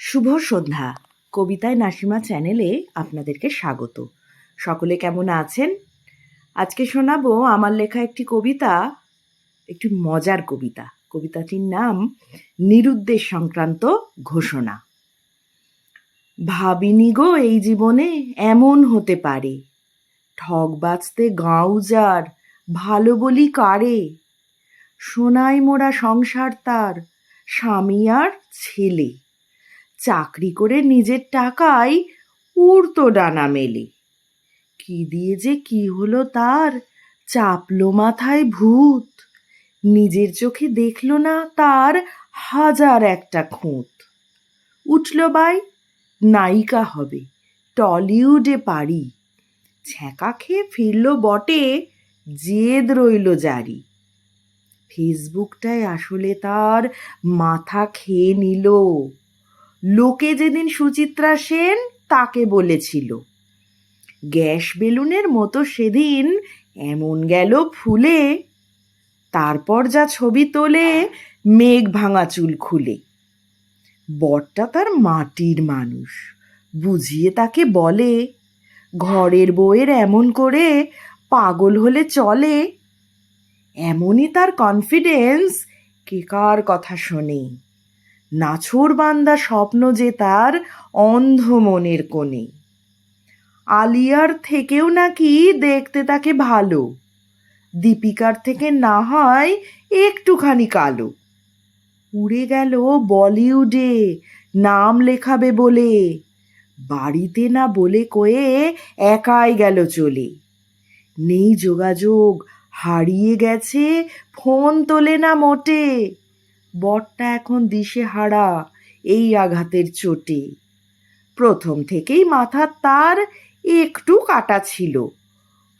শুভ সন্ধ্যা। কবিতায় নাসিমা চ্যানেলে আপনাদেরকে স্বাগত। সকলে কেমন আছেন? আজকে শোনাবো আমার লেখা একটি কবিতা, একটি মজার কবিতা। কবিতাটির নাম নিরুদ্দেশ সংক্রান্ত ঘোষণা। ভাবিনি গো এই জীবনে এমন হতে পারে। ঠক বাঁচতে গাঁও যার ভালো বলি কারে। সোনাই মোড়া সংসার তার, স্বামী আর ছেলে। চাকরি করে নিজের টাকায় উড়তো ডানা মেলে। কি দিয়ে যে কি হলো তার? চাপলো মাথায় ভূত। নিজের চোখে দেখল না তার হাজার একটা খুঁত। উঠল বাই, নায়িকা হবে, টলিউডে পারি ছ্যাঁকা খেয়ে ফিরল বটে, জেদ রইল জারি। ফেসবুকটায় আসলে তার মাথা খেয়ে নিল। লোকে যেদিন সুচিত্রা সেন তাকে বলেছিল। গ্যাস বেলুনের মতো সেদিন এমন গেল ফুলে, তারপর যা ছবি তোলে মেঘ ভাঙা চুল খুলে। বরটা তার মাটির মানুষ, বুঝিয়ে তাকে বলে, ঘরের বউয়ের এমন করে পাগল হলে চলে। এমনই তার কনফিডেন্স কে কার কথা শোনে? নাছোড় বান্দা স্বপ্ন যে তার অন্ধ মনের কোণে। আলিয়ার থেকেও নাকি দেখতে তাকে ভালো, দীপিকার থেকে না হয় একটুখানি কালো। উড়ে গেল বলিউডে, নাম লেখাবে বলে, বাড়িতে না বলে কয়ে একাই গেল চলে। নেই যোগাযোগ, হারিয়ে গেছে, ফোন তোলে না মোটে। বরটা এখন দিশে হারা এই আঘাতের চোটে। প্রথম থেকেই মাথার তার একটু কাটা ছিল।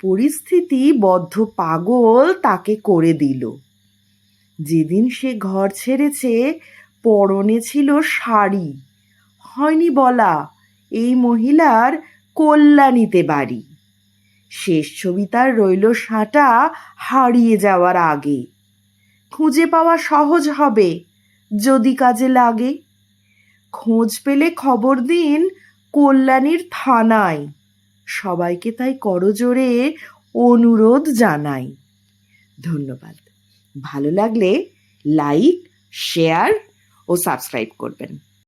পরিস্থিতি বদ্ধ পাগল তাকে করে দিল। যেদিন সে ঘর ছেড়েছে, পরনে ছিল শাড়ি। হয়নি বলা, এই মহিলার কল্যাণীতে বাড়ি। শেষ ছবি তার রইল সাঁটা হারিয়ে যাওয়ার আগে। খুঁজে পাওয়া সহজ হবে, যদি কাজে লাগে। খোঁজ পেলে খবর দিন কল্যাণীর থানায়। সবাইকে তাই করজোরে অনুরোধ জানাই। ধন্যবাদ। ভালো লাগলে লাইক, শেয়ার ও সাবস্ক্রাইব করবেন।